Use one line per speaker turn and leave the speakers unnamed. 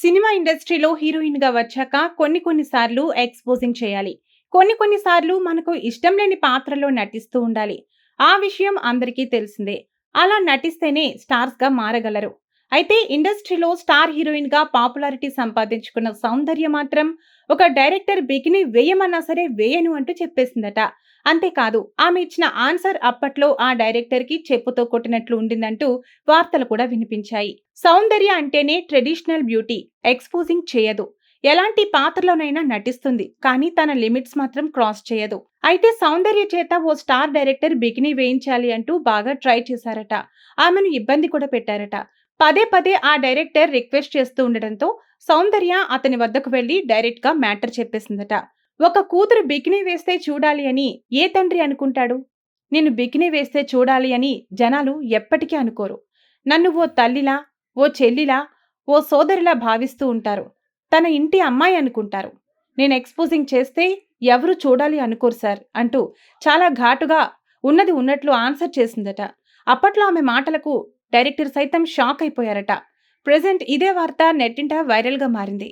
Cinema ఇండస్ట్రీలో హీరోయిన్గా వచ్చాక కొన్ని కొన్నిసార్లు ఎక్స్పోజింగ్ చేయాలి. కొన్ని కొన్నిసార్లు మనకు ఇష్టం లేని పాత్రలో నటిస్తూ ఉండాలి. ఆ విషయం అందరికీ తెలిసిందే. అలా నటిస్తేనే స్టార్స్గా మారగలరు. అయితే ఇండస్ట్రీలో స్టార్ హీరోయిన్గా పాపులారిటీ సంపాదించుకున్న సౌందర్య మాత్రం ఒక డైరెక్టర్ బికిని వేయమన్నా సరే వేయను అంటూ చెప్పేసిందట. అంతేకాదు ఆమె ఇచ్చిన ఆన్సర్ అప్పట్లో ఆ డైరెక్టర్కి చెప్పుతో కొట్టినట్లు ఉండిందంటూ వార్తలు కూడా వినిపించాయి. సౌందర్య అంటేనే ట్రెడిషనల్ బ్యూటీ ఎక్స్పోజింగ్ చేయదు. ఎలాంటి పాత్రలోనైనా నటిస్తుంది కానీ తన లిమిట్స్ మాత్రం క్రాస్ చేయదు. అయితే సౌందర్య చేత ఓ స్టార్ డైరెక్టర్ బికినీ వేయించాలి అంటూ బాగా ట్రై చేశారట. ఆమెను ఇబ్బంది కూడా పెట్టారట. పదే పదే ఆ డైరెక్టర్ రిక్వెస్ట్ చేస్తూ ఉండడంతో సౌందర్య అతని వద్దకు వెళ్ళి డైరెక్ట్గా మ్యాటర్ చెప్పేసిందట. ఒక కూతురు బికినీ వేస్తే చూడాలి అని ఏ తండ్రి అనుకుంటాడు? నేను బికినీ వేస్తే చూడాలి అని జనాలు ఎప్పటికీ అనుకోరు. నన్ను ఓ తల్లిలా ఓ చెల్లిలా ఓ సోదరిలా భావిస్తూ ఉంటారు. తన ఇంటి అమ్మాయి అనుకుంటారు. నేను ఎక్స్పోజింగ్ చేస్తే ఎవరు చూడాలి అనుకోరు సార్ అంటూ చాలా ఘాటుగా ఉన్నది ఉన్నట్లు ఆన్సర్ చేసిందట. అప్పట్లో ఆమె మాటలకు డైరెక్టర్ సైతం షాక్ అయిపోయారట. ప్రెజెంట్ ఇదే వార్త నెట్టింట వైరల్గా మారింది.